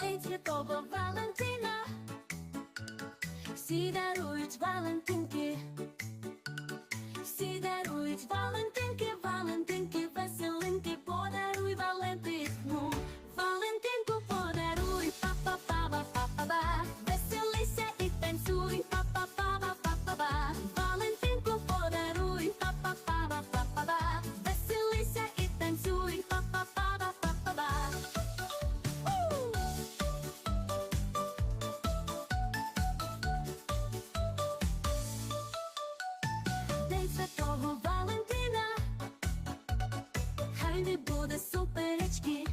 День святого Валентина. Всі дарують Валентинки. Всі дарують Валентинки, День святого Валентина, хай не буде суперечки.